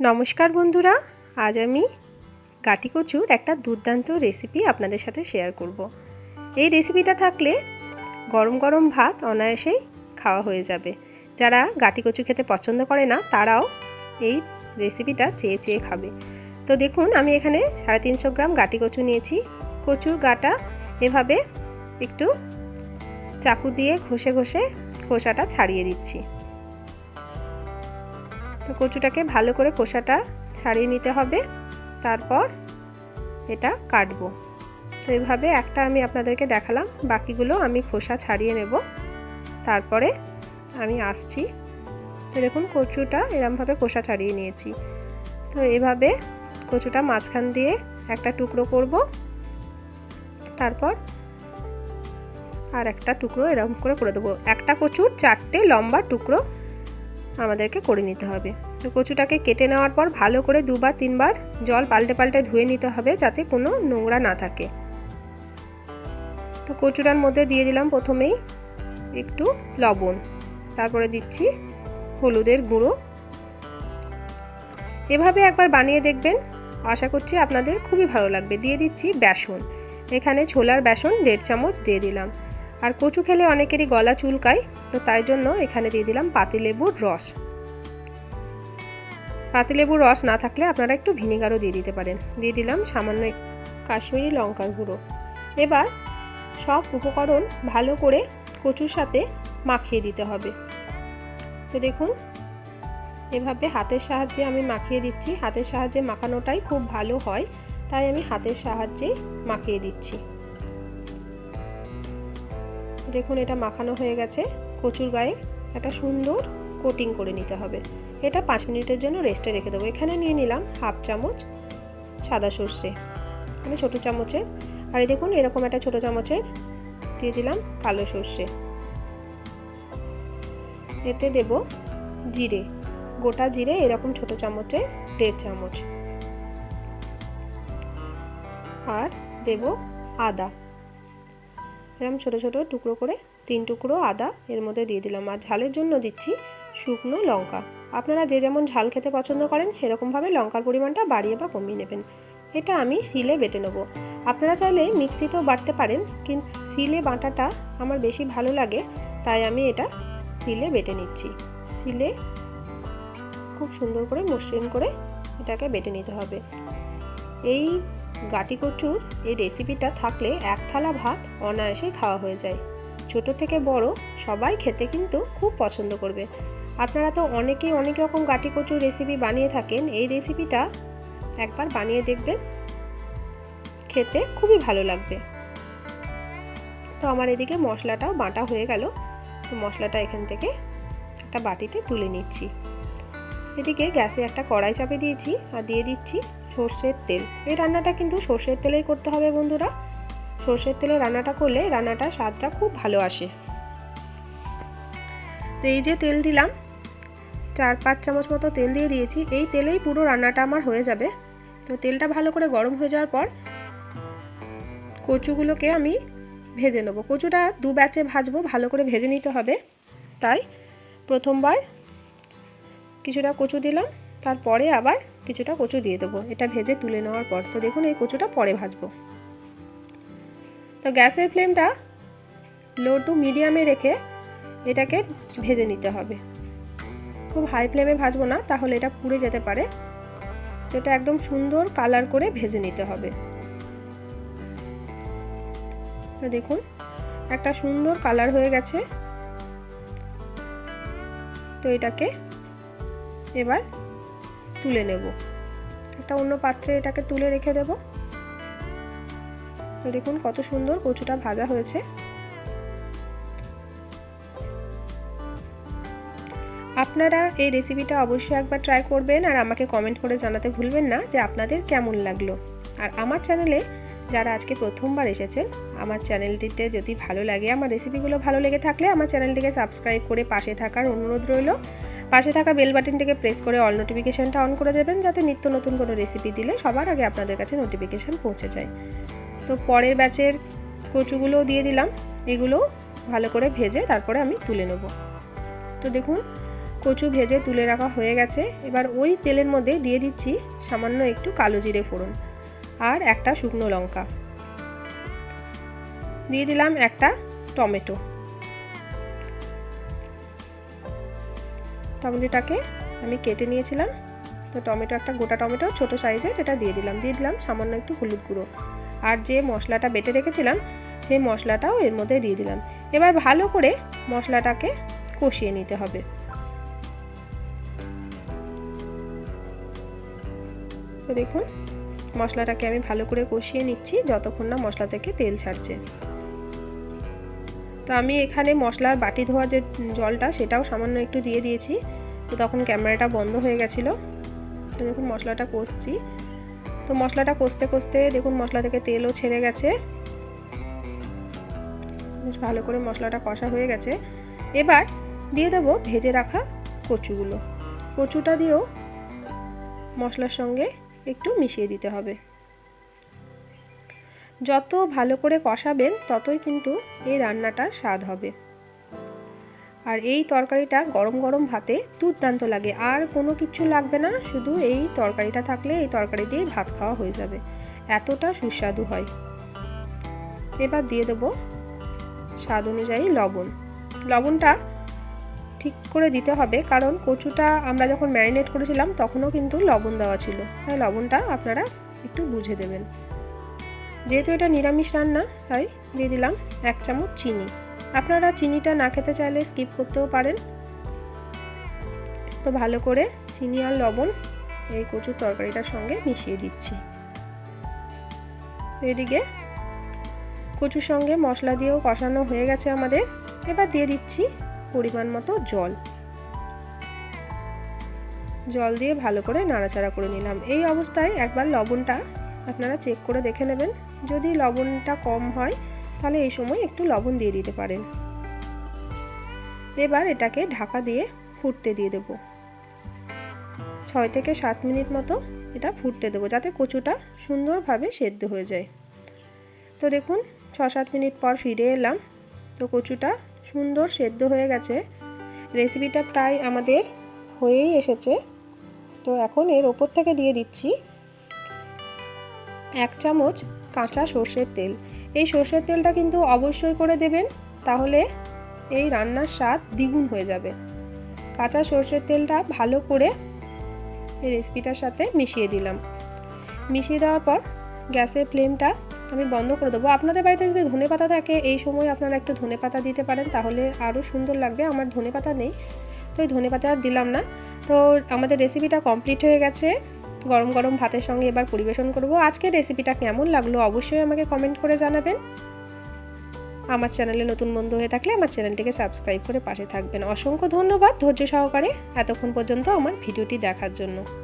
নমস্কার বন্ধুরা, আজ আমি গাটি কচুর একটা দুর্দান্ত রেসিপি আপনাদের সাথে শেয়ার করব। এই রেসিপিটা থাকলে গরম গরম ভাত অনায়াসেই খাওয়া হয়ে যাবে। যারা গাটি কচু খেতে পছন্দ করে না, তারাও এই রেসিপিটা চেয়ে চেয়ে খাবে। তো দেখুন, আমি এখানে সাড়ে তিনশো গ্রাম গাটি কচু নিয়েছি। কচুর গাটা এভাবে একটু চাকু দিয়ে ঘষে ঘষে খোসাটা ছাড়িয়ে দিচ্ছি। তো কচুটাকে ভালো করে খোসাটা ছাড়িয়ে নিতে হবে। তারপর এটা কাটবো। তো এইভাবে একটা আমি আপনাদেরকে দেখালাম। বাকিগুলো আমি খোসা ছাড়িয়ে নেব। তারপরে আমি আসছি। তো দেখুন, কচুটা এরমভাবে খোসা ছাড়িয়ে নিয়েছি। তো এভাবে কচুটা মাঝখান দিয়ে একটা টুকরো করব। তারপর আর একটা টুকরো এরকম করে করে দেবো। একটা কচুর চারটে লম্বা টুকরো আমাদেরকে করে নিতে হবে। তো কচুটাকে কেটে নেওয়ার পর ভালো করে দুবার, তিনবার জল পাল্টে পাল্টে ধুয়ে নিতে হবে যাতে কোনো নোংরা না থাকে। তো কচুটার মধ্যে দিয়ে দিলাম প্রথমেই একটু লবণ। তারপরে দিচ্ছি হলুদের গুঁড়ো। এভাবে একবার বানিয়ে দেখবেন। আশা করছি আপনাদের খুবই ভালো লাগবে। দিয়ে দিচ্ছি বেসন। এখানে ছোলার বেসন দেড় চামচ দিয়ে দিলাম। আর কচু খেলে অনেকেরই গলা চুলকায়, তো তাই জন্য এখানে দিয়ে দিলাম পাতিলেবুর রস। পাতিলেবুর রস না থাকলে আপনারা একটু ভিনিগারও দিয়ে দিতে পারেন। দিয়ে দিলাম সামান্য কাশ্মীরি লঙ্কার গুঁড়ো। এবার সব উপকরণ ভালো করে কচুর সাথে মাখিয়ে দিতে হবে। তো দেখুন, এভাবে হাতের সাহায্যে আমি মাখিয়ে দিচ্ছি। হাতের সাহায্যে মাখানোটাই খুব ভালো হয়, তাই আমি হাতের সাহায্যে মাখিয়ে দিচ্ছি। দেখুন, এটা মাখানো হয়ে গেছে কচুর গায়ে। একটা সুন্দর কোটিং করে নিতে হবে। এটা পাঁচ মিনিটের জন্য রেস্টে রেখে দেবো। এখানে নিয়ে নিলাম হাফ চামচ সাদা সর্ষে মানে ছোটো চামচের। আর এই দেখুন, এরকম একটা ছোটো চামচের দিয়ে দিলাম কালো সর্ষে। এতে দেব জিরে, গোটা জিরে এরকম ছোট চামচের দেড় চামচ। আর দেব আদা। এরকম ছোট ছোট টুকরো করে, তিন টুকরো আদা এর মধ্যে দিয়ে দিলাম। আর ঝালের জন্য দিচ্ছি শুকনো লঙ্কা। আপনারা যে যেমন ঝাল খেতে পছন্দ করেন, সেরকমভাবে লঙ্কার পরিমাণটা বাড়িয়ে বা কমিয়ে নেবেন। এটা আমি শিলে বেটে নেব। আপনারা চাইলে মিক্সিতেও বাটতে পারেন কিন্তু শিলে বাটাটা আমার বেশি ভালো লাগে, তাই আমি এটা শিলে বেটে নিচ্ছি। শিলে খুব সুন্দর করে মসৃণ করে এটাকে বেটে নিতে হবে। এই গাটি কচুর এই রেসিপিটা থাকলে এক থালা ভাত অনায়াসেই খাওয়া হয়ে যায়। ছোট থেকে বড় সবাই খেতে কিন্তু খুব পছন্দ করবে। আপনারা তো অনেকেই অনেক রকম গাটি কচুর রেসিপি বানিয়ে থাকেন। এই রেসিপিটা একবার বানিয়ে দেখবেন। খেতে খুবই ভালো লাগবে। তো আমার এদিকে মশলাটাও বাটা হয়ে গেল। তো মশলাটা এখান থেকে একটা বাটিতে তুলে নিচ্ছি। এদিকে গ্যাসে একটা কড়াই চাপে দিয়েছি আর দিয়ে দিচ্ছি সর্ষের তেল। এই রান্নাটা কিন্তু সর্ষের তেলেই করতে হবে বন্ধুরা। সর্ষের তেলে রান্নাটা করলে রান্নাটার স্বাদটা খুব ভালো আসে। তো এই যে তেল দিলাম, চার পাঁচ চামচ মতো তেল দিয়ে দিয়েছি। এই তেলেই পুরো রান্নাটা আমার হয়ে যাবে। তো তেলটা ভালো করে গরম হয়ে যাওয়ার পর কচুগুলোকে আমি ভেজে নেব। কচুটা দু ব্যাচে ভাজবো, ভালো করে ভেজে নিতে হবে। তাই প্রথমবার কিছুটা কচু দিলাম, তারপরে আবার কিছুটা কচু দিয়ে দেবো। এটা ভেজে তুলে নেওয়ার পর। তো দেখুন, এই কচুটা পরে ভাজবো। তো গ্যাসের ফ্লেমটা লো টু মিডিয়ামে রেখে এটাকে ভেজে নিতে হবে। খুব হাই ফ্লেমে ভাজবো না, তাহলে এটা পুড়ে যেতে পারে। তো এটা একদম সুন্দর কালার করে ভেজে নিতে হবে। তো দেখুন, একটা সুন্দর কালার হয়ে গেছে। তো এটাকে এবার তুলে নেব। একটা অন্য পাত্রে এটাকে তুলে রেখে দেব। দেখুন কত সুন্দর কচুটা ভাজা হয়েছে। আপনারা এই রেসিপিটা অবশ্যই একবার ট্রাই করবেন আর আমাকে কমেন্ট করে জানাতে ভুলবেন না যে আপনাদের কেমন লাগল। আর আমার চ্যানেলে যারা আজকে প্রথমবার এসেছেন, আমার চ্যানেলটিতে যদি ভালো লাগে, আমার রেসিপিগুলো ভালো লেগে থাকলে আমার চ্যানেলটিকে সাবস্ক্রাইব করে পাশে থাকার অনুরোধ রইল। পাশে থাকা বেল বাটনটিকে প্রেস করে অল নোটিফিকেশানটা অন করে দেবেন, যাতে নিত্য নতুন কোনো রেসিপি দিলে সবার আগে আপনাদের কাছে নোটিফিকেশান পৌঁছে যায়। তো পরের ব্যাচের কচুগুলোও দিয়ে দিলাম, এগুলো ভালো করে ভেজে তারপরে আমি তুলে নেব। তো দেখুন, কচু ভেজে তুলে রাখা হয়ে গেছে। এবার ওই তেলের মধ্যে দিয়ে দিচ্ছি সামান্য একটু কালো জিরে ফোড়ন। আর একটা শুকনো লঙ্কা। দিয়ে দিলাম একটা টমেটো। টমেটোটাকে আমি কেটে নিয়েছিলাম। তো টমেটো একটা গোটা টমেটো, ছোট সাইজের এটা দিয়ে দিলাম। দিয়ে দিলাম সামান্য একটু হলুদ গুঁড়ো। আর যে মশলাটা বেটে রেখেছিলাম, সেই মশলাটাও এর মধ্যে দিয়ে দিলাম। এবার ভালো করে মশলাটাকে কষিয়ে নিতে হবে। তো দেখুন মশলাটাকে আমি ভালো করে কষিয়ে নিচ্ছি যতক্ষণ না মশলা থেকে তেল ছাড়ছে। তো আমি এখানে মশলার বাটি ধোয়া যে জলটা সেটাও সামান্য একটু দিয়ে দিয়েছি। তো তখন ক্যামেরাটা বন্ধ হয়ে গেছিল। তো দেখুন মশলাটা কষছি। তো মশলাটা কষতে কষতে দেখুন মশলা থেকে তেলও ছেড়ে গেছে। বেশ ভালো করে মশলাটা কষা হয়ে গেছে। এবার দিয়ে দেবো ভেজে রাখা কচুগুলো। কচুটা দিয়েও মশলার সঙ্গে একটু মিশিয়ে দিতে হবে। যত ভালো করে কষাবেন, ততই কিন্তু এই রান্নাটার স্বাদ হবে। আর এই তরকারিটা গরম গরম ভাতে দুর্দান্ত লাগে। আর কোনো কিছু লাগবে না, শুধু এই তরকারিটা থাকলে এই তরকারি দিয়েই ভাত খাওয়া হয়ে যাবে। এতটা সুস্বাদু হয়। এবার দিয়ে দেবো স্বাদ অনুযায়ী লবণ। লবণটা ঠিক করে দিতে হবে, কারণ কচুটা আমরা যখন ম্যারিনেট করেছিলাম তখনও কিন্তু লবণ দেওয়া ছিল। তাই লবণটা আপনারা একটু বুঝে দেবেন। যেহেতু এটা নিরামিষ রান্না, তাই দিয়ে দিলাম এক চামচ চিনি। আপনারা চিনিটা না খেতে চাইলে স্কিপ করতেও পারেন। তো ভালো করে চিনি আর লবণ এই কচুর তরকারিটার সঙ্গে মিশিয়ে দিচ্ছি। এদিকে কচুর সঙ্গে মশলা দিয়েও কষানো হয়ে গেছে আমাদের। এবার দিয়ে দিচ্ছি পরিমাণ মতো জল। জল দিয়ে ভালো করে নাড়াচাড়া করে নিলাম। এই অবস্থায় একবার লবণটা আপনারা চেক করে দেখে নেবেন। যদি লবণটা কম হয়, তাহলে এই সময় একটু লবণ দিয়ে দিতে পারেন। এবার এটাকে ঢাকা দিয়ে ফুটতে দিয়ে দেব। ছয় থেকে সাত মিনিট মতো এটা ফুটতে দেবো, যাতে কচুটা সুন্দরভাবে সেদ্ধ হয়ে যায়। তো দেখুন, ছ সাত মিনিট পর ফিরে এলাম। তো কচুটা সুন্দর সেদ্ধ হয়ে গেছে। রেসিপিটা প্রায় আমাদের হয়েই এসেছে। তো এখন এর ওপর থেকে দিয়ে দিচ্ছি এক চামচ কাঁচা সর্ষের তেল। এই সর্ষের তেলটা কিন্তু অবশ্যই করে দেবেন, তাহলে এই রান্নার স্বাদ দ্বিগুণ হয়ে যাবে। কাঁচা সর্ষের তেলটা ভালো করে এই রেসিপিটার সাথে মিশিয়ে দিলাম। মিশিয়ে দেওয়ার পর গ্যাসের ফ্লেমটা আমি বন্ধ করে দেবো। আপনাদের বাড়িতে যদি ধনে পাতা থাকে, এই সময় আপনারা একটু ধনে পাতা দিতে পারেন, তাহলে আরও সুন্দর লাগবে। আমার ধনে পাতা নেই, তো এই ধনে পাতা আর দিলাম না। তো আমাদের রেসিপিটা কমপ্লিট হয়ে গেছে। গরম গরম ভাতের সঙ্গে এবার পরিবেশন করব। আজকের রেসিপিটা কেমন লাগল অবশ্যই আমাকে কমেন্ট করে জানাবেন। আমার চ্যানেলে নতুন বন্ধু হয়ে থাকলে আমার চ্যানেলটিকে সাবস্ক্রাইব করে পাশে থাকবেন। অসংখ্য ধন্যবাদ ধৈর্য সহকারে এতক্ষণ পর্যন্ত আমার ভিডিওটি দেখার জন্য।